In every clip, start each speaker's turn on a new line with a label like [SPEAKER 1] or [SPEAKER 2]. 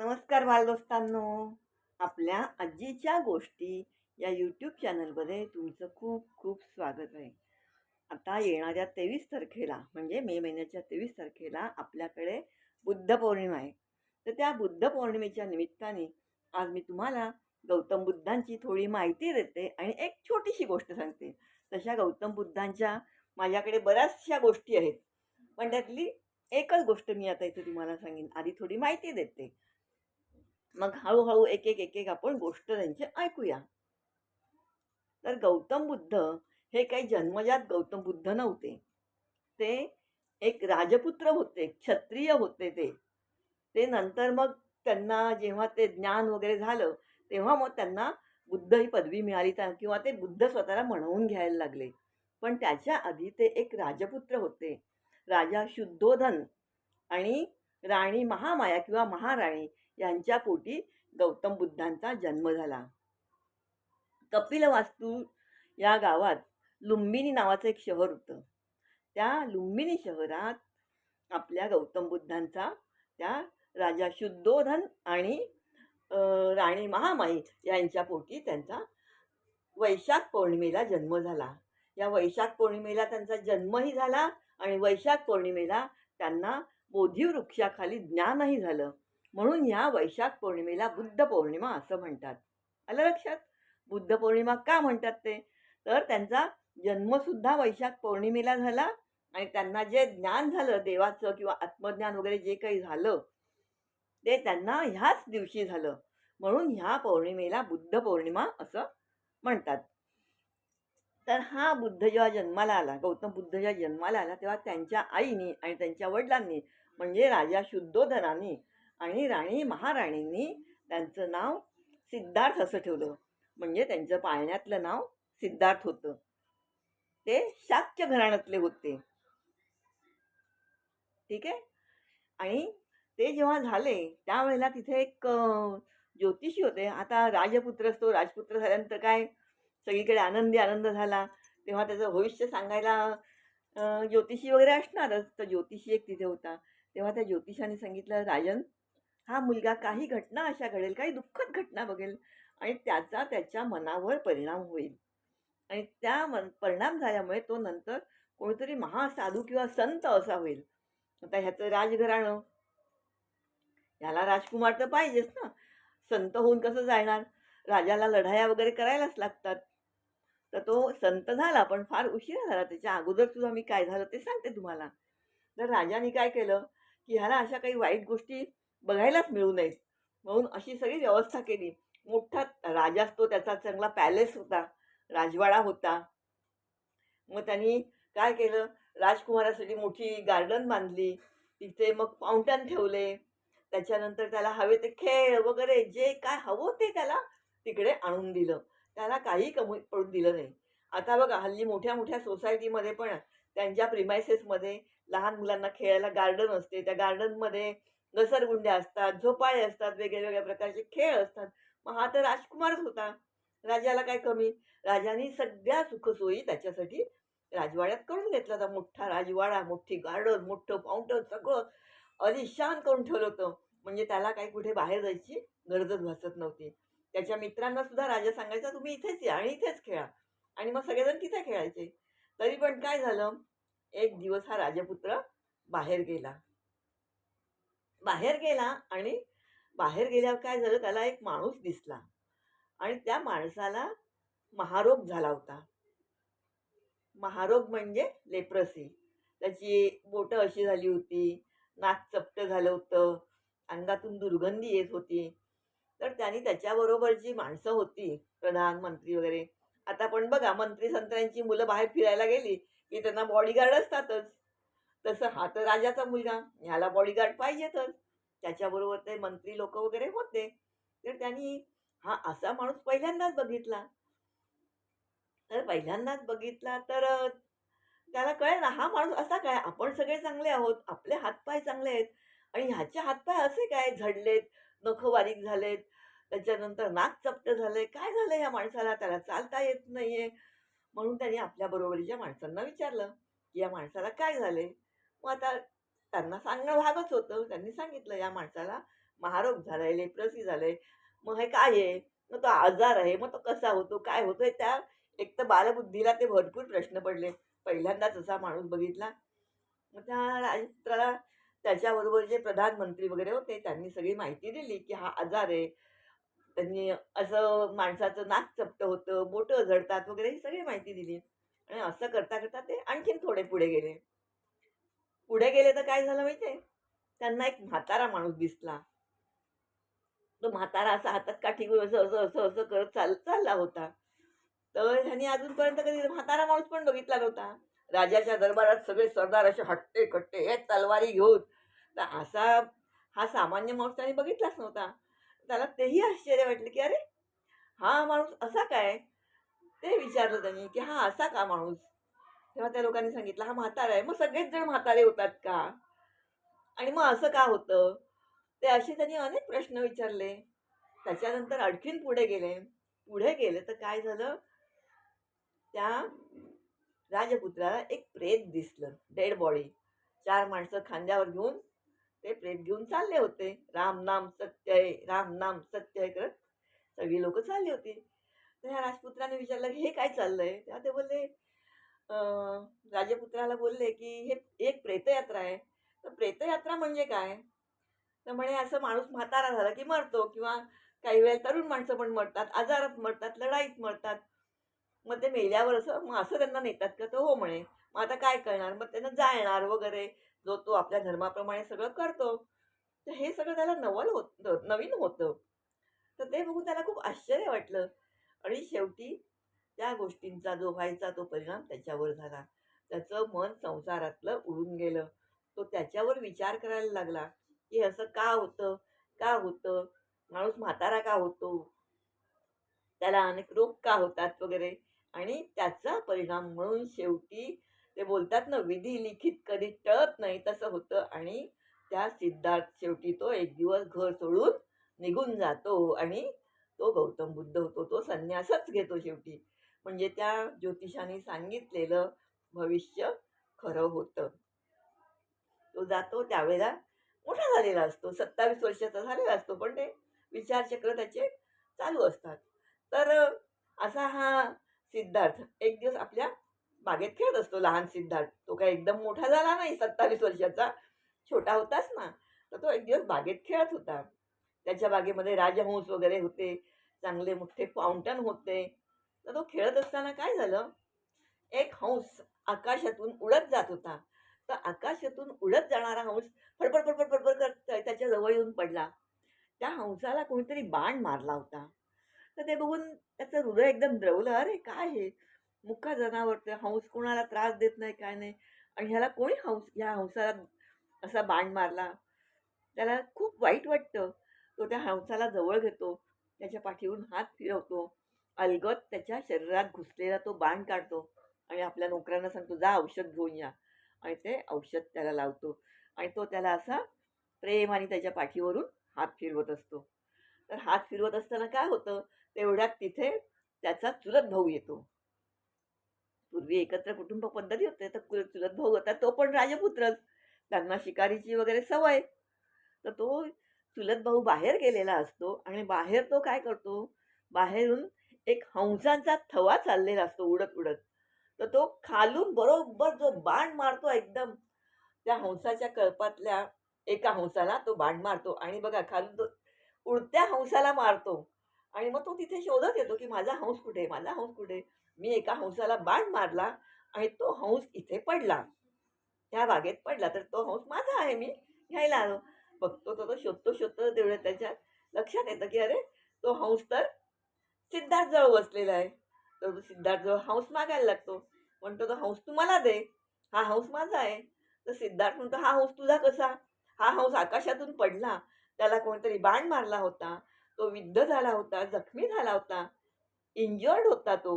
[SPEAKER 1] नमस्कार बालदोस्तांनो आपल्या आजीच्या गोष्टी या यूट्यूब चॅनलमध्ये तुमचं खूप खूप स्वागत आहे. आता येणाऱ्या तेवीस तारखेला म्हणजे मे महिन्याच्या तेवीस तारखेला आपल्याकडे बुद्ध पौर्णिमा आहे. तर त्या बुद्ध पौर्णिमेच्या निमित्ताने आज मी तुम्हाला गौतम बुद्धांची थोडी माहिती देते आणि एक छोटीशी गोष्ट सांगते. तशा गौतम बुद्धांच्या माझ्याकडे बऱ्याचशा गोष्टी आहेत. पण त्यातली एकच गोष्ट मी आता इथे तुम्हाला सांगेन. आधी थोडी माहिती देते. मग हळूहळू एक एक एक एक आपण गोष्ट त्यांची ऐकूया. तर गौतम बुद्ध हे काही जन्मजात गौतम बुद्ध नव्हते. ते एक राजपुत्र होते क्षत्रिय होते ते. ते नंतर मग त्यांना जेव्हा ते ज्ञान वगैरे झालं तेव्हा मग त्यांना बुद्ध ही पदवी मिळाली त्या किंवा ते बुद्ध स्वतःला म्हणवून घ्यायला लागले. पण त्याच्या आधी ते एक राजपुत्र होते. राजा शुद्धोधन आणि राणी महामाया किंवा महाराणी यांच्या पोटी गौतम बुद्धांचा जन्म झाला. कपिलवास्तू या गावात लुंबिनी नावाचं एक शहर होतं. त्या लुंबिनी शहरात आपल्या गौतम बुद्धांचा त्या राजा शुद्धोधन आणि राणी महामाई यांच्या पोटी त्यांचा वैशाख पौर्णिमेला जन्म झाला. या वैशाख पौर्णिमेला त्यांचा जन्मही झाला आणि वैशाख पौर्णिमेला त्यांना बोधी वृक्षाखाली ज्ञानही झालं. म्हणून ह्या वैशाख पौर्णिमेला बुद्ध पौर्णिमा असं म्हणतात. आलं लक्षात? बुद्ध पौर्णिमा का म्हणतात ते? तर त्यांचा जन्मसुद्धा वैशाख पौर्णिमेला झाला आणि त्यांना जे ज्ञान झालं देवाचं किंवा आत्मज्ञान वगैरे जे काही झालं ते त्यांना ह्याच दिवशी झालं. म्हणून ह्या पौर्णिमेला बुद्ध पौर्णिमा असं म्हणतात. तर हा बुद्ध जेव्हा जन्माला आला गौतम बुद्ध जेव्हा जन्माला आला तेव्हा त्यांच्या आईनी आणि त्यांच्या वडिलांनी म्हणजे राजा शुद्धोधनाने आणि राणी महाराणींनी त्यांचं नाव सिद्धार्थ असं ठेवलं. म्हणजे त्यांचं पाळण्यातलं नाव सिद्धार्थ होतं. ते शाक्य घराण्यातले होते. ठीक आहे? आणि ते जेव्हा झाले त्यावेळेला तिथे एक ज्योतिषी होते. आता राजपुत्र असतो राजपुत्र झाल्यानंतर काय? सगळीकडे आनंदी आनंद झाला. तेव्हा त्याचं भविष्य सांगायला ज्योतिषी वगैरे असणारच. तर ज्योतिषी एक तिथे होता. तेव्हा त्या ज्योतिषाने सांगितलं राजन हा मुलगा काही घटना अशा घडेल काही दुःखद घटना बघेल आणि त्याचा त्याच्या मनावर परिणाम होईल. आणि त्या मन परिणाम झाल्यामुळे तो नंतर कोणीतरी महासाधू किंवा संत असा होईल. आता ह्याचं राजघराणं. ह्याला राजकुमार तर पाहिजेच ना. संत होऊन कसं जाणार राजाला लढाया वगैरे करायलाच लागतात. तर तो संत झाला पण फार उशिरा झाला. त्याच्या अगोदर सुद्धा मी काय झालं ते सांगते तुम्हाला. तर राजाने काय केलं की ह्याला अशा काही वाईट गोष्टी बघायलाच मिळू नयेत. म्हणून अशी सगळी व्यवस्था केली. मोठा राजा असतो त्याचा चांगला पॅलेस होता. राजवाडा होता. मग त्यांनी काय केलं? राजकुमारासाठी मोठी गार्डन बांधली. तिथे मग फाउंटन ठेवले. त्याच्यानंतर त्याला हवे ते खेळ वगैरे जे काय हवं ते त्याला तिकडे आणून दिलं. त्याला काही कमी पडून दिलं नाही. आता बघा हल्ली मोठ्या मोठ्या सोसायटीमध्ये पण त्यांच्या प्रिमायसेसमध्ये लहान मुलांना खेळायला गार्डन असते. त्या गार्डनमध्ये घसरगुंड्या असतात झोपाळे असतात वेगळ्या वेगळ्या प्रकारचे खेळ असतात. मग हा तर राजकुमारच होता. राजाला काय कमी? राजाने सगळ्या सुखसोयी त्याच्यासाठी राजवाड्यात करून घेतला होता. मोठा राजवाडा मोठी गार्डन मोठं फाउंटन सगळं अलिशान करून ठेवलं होतं. म्हणजे त्याला काही कुठे बाहेर जायची गरजच भासत नव्हती. त्याच्या मित्रांना सुद्धा राजा सांगायचा तुम्ही इथेच या आणि इथेच खेळा. आणि मग सगळेजण तिथे खेळायचे. तरी पण काय झालं? एक दिवस हा राजपुत्र बाहेर गेला. बाहेर गेला आणि बाहेर गेल्यावर काय झालं? त्याला एक माणूस दिसला आणि त्या माणसाला महारोग झाला होता. महारोग म्हणजे लेप्रसी. त्याची बोटं अशी झाली होती नाक चपटं झालं होतं अंगातून दुर्गंधी येत होती. तर त्यांनी त्याच्याबरोबर जी माणसं होती प्रधानमंत्री वगैरे आता पण बघा मंत्री संत्र्यांची मुलं बाहेर फिरायला गेली की त्यांना बॉडीगार्ड असतातच. तसं हा तर राजाचा मुलगा ह्याला बॉडीगार्ड पाहिजेतच त्याच्याबरोबर ते मंत्री लोक वगैरे होते. तर त्यांनी हा असा माणूस पहिल्यांदाच बघितला. तर पहिल्यांदाच बघितला तर त्याला कळेल ना हा माणूस असा काय आपण सगळे चांगले आहोत आपले हातपाय चांगले आहेत. आणि ह्याचे हातपाय असे काय झडलेत नखं बारीक झालेत त्याच्यानंतर नाक चपट झालंय काय झालं या माणसाला त्याला चालता येत नाहीये. म्हणून त्यांनी आपल्या बरोबरीच्या माणसांना विचारलं की या माणसाला काय झालंय? मग आता त्यांना सांगणं भागच होतं. त्यांनी सांगितलं या माणसाला महारोग झालाय लेप्रसी झालंय. मग हे काय आहे? मग तो आजार आहे. मग तो कसा होतो? काय होतोय? त्या एक तर बालबुद्धीला ते भरपूर प्रश्न पडले. पहिल्यांदाच असा माणूस बघितला. मग त्या राजपुत्राला त्याच्याबरोबर जे प्रधानमंत्री वगैरे होते त्यांनी सगळी माहिती दिली की हा आजार आहे. त्यांनी असं माणसाचं नाक चपटं होतं बोटं झडतात वगैरे ही सगळी माहिती दिली. आणि असं करता करता ते आणखीन थोडे पुढे गेले. पुढे गेले तर काय झालं माहितीये? त्यांना एक म्हातारा माणूस दिसला. तो म्हातारा असा हातात काठी घेऊन असं असं असं असं करत चाल चालला होता. तर ह्यांनी अजूनपर्यंत कधी म्हातारा माणूस पण बघितला नव्हता. राजाच्या दरबारात सगळे सरदार असे हट्टे कट्टे हे तलवारी घेऊन. तर असा हा सामान्य माणूस त्यांनी बघितलाच नव्हता. त्याला तेही आश्चर्य वाटलं की अरे हा माणूस असा काय? ते विचारलं त्यांनी की हा असा का माणूस? तेव्हा त्या लोकांनी सांगितलं हा म्हातारा आहे. मग सगळेच जण म्हातारे होतात का? आणि मग असं का होतं? ते असे त्यांनी अनेक प्रश्न विचारले. त्याच्यानंतर आणखीन पुढे गेले. पुढे गेले तर काय झालं? त्या राजपुत्राला एक प्रेत दिसलं डेड बॉडी. चार माणसं खांद्यावर घेऊन ते प्रेत घेऊन चालले होते. राम नाम सत्य आहे राम नाम सत्य आहे करत सगळी लोक चालली होती. तर ह्या राजपुत्राने विचारलं की हे काय चाललंय? तेव्हा ते बोलले राजपुत्राला बोलले की हे एक प्रेतयात्रा आहे. तर प्रेतयात्रा म्हणजे काय? तर म्हणे असं माणूस म्हातारा झाला की मरतो किंवा काही वेळेला तरुण माणसं पण मरतात आजारात मरतात लढाईत मरतात. मग ते मेल्यावर असं मग असं त्यांना नेतात का? तर हो म्हणे मग आता काय करणार? मग त्यांना जाळणार वगैरे जो तो आपल्या धर्माप्रमाणे सगळं करतो. तर हे सगळं त्याला नवल होत नवीन होतं. तर ते बघून त्याला खूप आश्चर्य वाटलं. आणि शेवटी त्या गोष्टींचा जो व्हायचा तो परिणाम त्याच्यावर झाला. त्याचं मन संसारातलं उडून गेलं. तो त्याच्यावर विचार करायला लागला की असं का होतं? का होतं? माणूस म्हातारा का होतो? त्याला अनेक रोग का होतात वगैरे? आणि त्याचा परिणाम म्हणून शेवटी ते बोलतात ना विधी लिखित कधी टळत नाही तसं होतं. आणि त्या सिद्धार्थ शेवटी तो एक दिवस घर सोडून निघून जातो आणि तो गौतम बुद्ध होतो. तो संन्यासच घेतो शेवटी. म्हणजे त्या ज्योतिषाने सांगितलेलं भविष्य खरं होतं. तो जातो त्यावेळेला मोठा झालेला असतो. सत्तावीस वर्षाचा झालेला असतो पण ते विचारचक्र त्याचे चालू असतात. तर असा हा सिद्धार्थ एक दिवस आपल्या बागेत खेळत असतो लहान सिद्धार्थ. तो काय एकदम मोठा झाला नाही सत्तावीस वर्षाचा. छोटा होताच ना. तर तो एक दिवस बागेत खेळत होता. त्याच्या बागेमध्ये राजहंस वगैरे होते चांगले मोठे फाउंटन होते. तर तो खेळत असताना काय झालं? एक हंस आकाशातून उडत जात होता. तर आकाशातून उडत जाणारा हंस फडफड फडफड फडफड करत त्याच्याजवळ येऊन पडला. त्या हंसाला कोणीतरी बाण मारला होता. तर ते बघून त्याचं हृदय एकदम द्रवलं. अरे काय हे? मुक्का जनावर ते हंस कोणाला त्रास देत नाही काय नाही? आणि ह्याला कोणी हंस ह्या हंसाला असा बाण मारला? त्याला खूप वाईट वाटतं. तो त्या हंसाला जवळ घेतो. त्याच्या पाठीवरून हात फिरवतो. अलगद त्याच्या शरीरात घुसलेला तो बाण काढतो आणि आपल्या नोकरांना सांगतो जा औषध घेऊन या. आणि ते औषध त्याला लावतो आणि तो त्याला असा प्रेम आणि त्याच्या पाठीवरून हात फिरवत असतो. तर हात फिरवत असताना काय होतं? तेवढ्यात तिथे त्याचा चुलत भाऊ येतो. पूर्वी एकत्र कुटुंब पद्धती होते तर चुलत भाऊ होता तो पण राजपुत्रच. त्यांना शिकारीची वगैरे सवय. तर तो चुलत भाऊ बाहेर गेलेला असतो आणि बाहेर तो काय करतो? बाहेरून एक हंसांचा थवा चाललेला असतो उडत उडत. तर तो खालून बरोबर जो बाण मारतो एकदम त्या हंसाच्या कळपातल्या एका हंसाला तो बाण मारतो. आणि बघा खालून तो उडत्या हंसाला मारतो. आणि मग तो तिथे शोधत येतो की माझा हंस कुठे माझा हंस कुठे? मी एका हंसाला बाण मारला आणि तो हंस इथे पडला. त्या बागेत पडला. तर तो हंस माझा आहे मी घ्यायला आलो. बघतो तो तो शोधतो शोधतो तेवढं त्याच्यात लक्षात येतं की अरे तो हंस तर सिद्धार्थ जवळ बसलेला आहे. तर तो सिद्धार्थ जवळ हंस मागायला लागतो. म्हणतो तो हंस तू मला दे. हा हंस माझा आहे. तर सिद्धार्थ म्हणतो हा हंस तुझा कसा? हा हंस आकाशातून पडला. त्याला कोणतरी बाण मारला होता. तो विद्ध झाला होता जखमी झाला होता. इंजर्ड होता तो.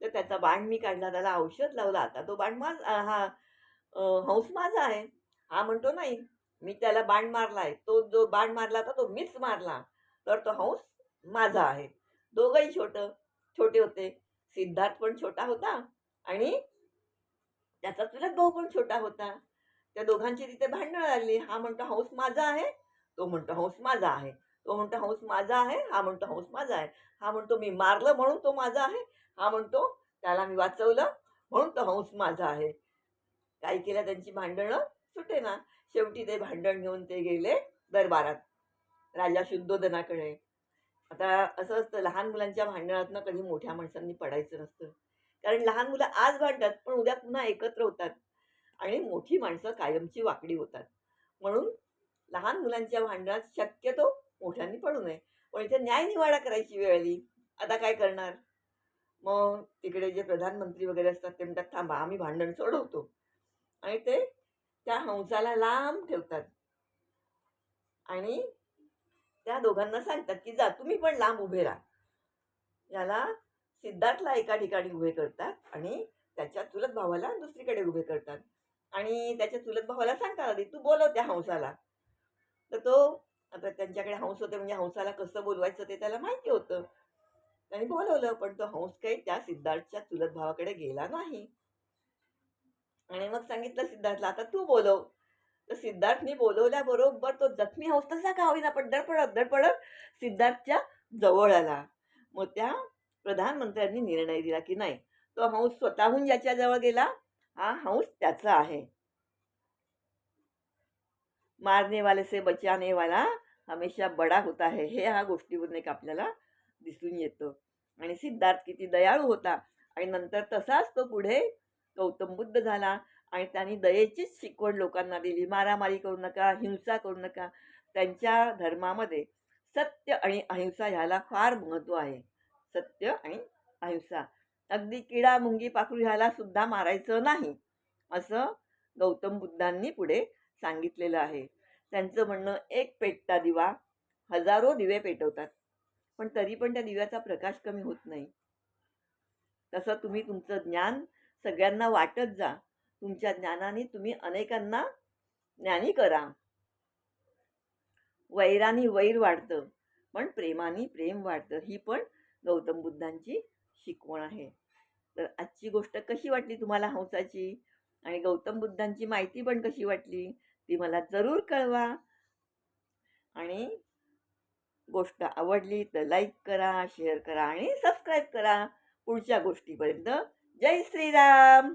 [SPEAKER 1] तर त्याचा बाण मी काढला त्याला औषध लावलं. आता तो बाण माझ हा हंस माझा आहे. हा म्हणतो नाही. मी त्याला बाण मारला आहे तो जो बाण मारला होता तो मीच मारला. तर तो हंस माझा आहे. दोघंही छोट छोटे होते. सिद्धार्थ पण छोटा होता आणि त्याचा चुलत भाऊ पण छोटा होता. त्या दोघांची तिथे भांडणं लागली. हा म्हणतो हौस माझा आहे. तो म्हणतो हौस माझा आहे. तो म्हणतो हौस माझा आहे. हा म्हणतो हौस माझा आहे. हा म्हणतो मी मारलं म्हणून तो माझा आहे. हा म्हणतो त्याला मी वाचवलं म्हणून तो हंस माझा आहे. काही केलं त्यांची भांडणं सुटे ना शेवटी ते भांडण घेऊन ते गेले दरबारात. राजा शुद्धोदनाकडे. आता असं असतं लहान मुलांच्या भांडणातनं कधी मोठ्या माणसांनी पडायचं नसतं. कारण लहान मुलं आज भांडतात पण उद्या पुन्हा एकत्र होतात आणि मोठी माणसं कायमची वाकडी होतात. म्हणून लहान मुलांच्या भांडणात शक्यतो मोठ्यांनी पडू नये. पण इथे न्यायनिवाडा करायची वेळ आली. आता काय करणार? मग तिकडे जे प्रधानमंत्री वगैरे असतात ते म्हणतात थांबा आम्ही भांडण सोडवतो. आणि ते त्या हंसाला लांब ठेवतात. आणि त्या दोघांना सांगतात की जा तुम्ही पण लांब उभे राहा. याला सिद्धार्थला एका ठिकाणी उभे करतात आणि त्याच्या चुलत भावाला दुसरीकडे उभे करतात. आणि त्याच्या चुलत भावाला सांगतात आधी तू बोलव त्या हंसाला. तर तो आता त्यांच्याकडे हंस होते म्हणजे हंसाला कसं बोलवायचं ते त्याला माहिती होतं. त्यांनी बोलवलं पण तो हंस काही त्या सिद्धार्थच्या चुलत भावाकडे गेला नाही. आणि मग सांगितलं सिद्धार्थला आता तू बोलव. तर सिद्धार्थने बोलवल्याबरोबर तो जखमी हंस तसा का होईना? पण धडपडत धडपडत सिद्धार्थच्या जवळ आला. मग त्या प्रधानमंत्र्यांनी निर्णय दिला की नाही तो हंस स्वतःहून ज्याच्याजवळ गेला. हा हंस त्याचा आहे. मारने वाले से बचाने वाला हमेशा बडा होता है हे ह्या गोष्टीवरून एक आपल्याला दिसून येतं. आणि सिद्धार्थ किती दयाळू होता. आणि नंतर तसाच तो पुढे गौतम बुद्ध झाला. आणि त्यांनी दयेचीच शिकवण लोकांना दिली. मारामारी करू नका हिंसा करू नका. त्यांच्या धर्मामध्ये सत्य आणि अहिंसा ह्याला फार महत्त्व आहे. सत्य आणि अहिंसा. अगदी किडा मुंगी पाखरू ह्याला सुद्धा मारायचं नाही असं गौतम बुद्धांनी पुढे सांगितलेलं आहे. त्यांचं म्हणणं एक पेटता दिवा हजारो दिवे पेटवतात. पण तरी पण त्या दिव्याचा प्रकाश कमी होत नाही. तसं तुम्ही तुमचं ज्ञान सगळ्यांना वाटत जा. तुमच्या ज्ञानाने तुम्ही अनेकांना ज्ञानी करा. वैरानी वैर वाढतं पण प्रेमाने प्रेम वाढतं. ही पण गौतम बुद्धांची शिकवण आहे. तर आजची गोष्ट कशी वाटली तुम्हाला हंसाची? आणि गौतम बुद्धांची माहिती पण कशी वाटली? ती मला जरूर कळवा. आणि गोष्ट आवडली तर लाईक करा शेअर करा आणि सबस्क्राईब करा. पुढच्या गोष्टीपर्यंत जय श्रीराम!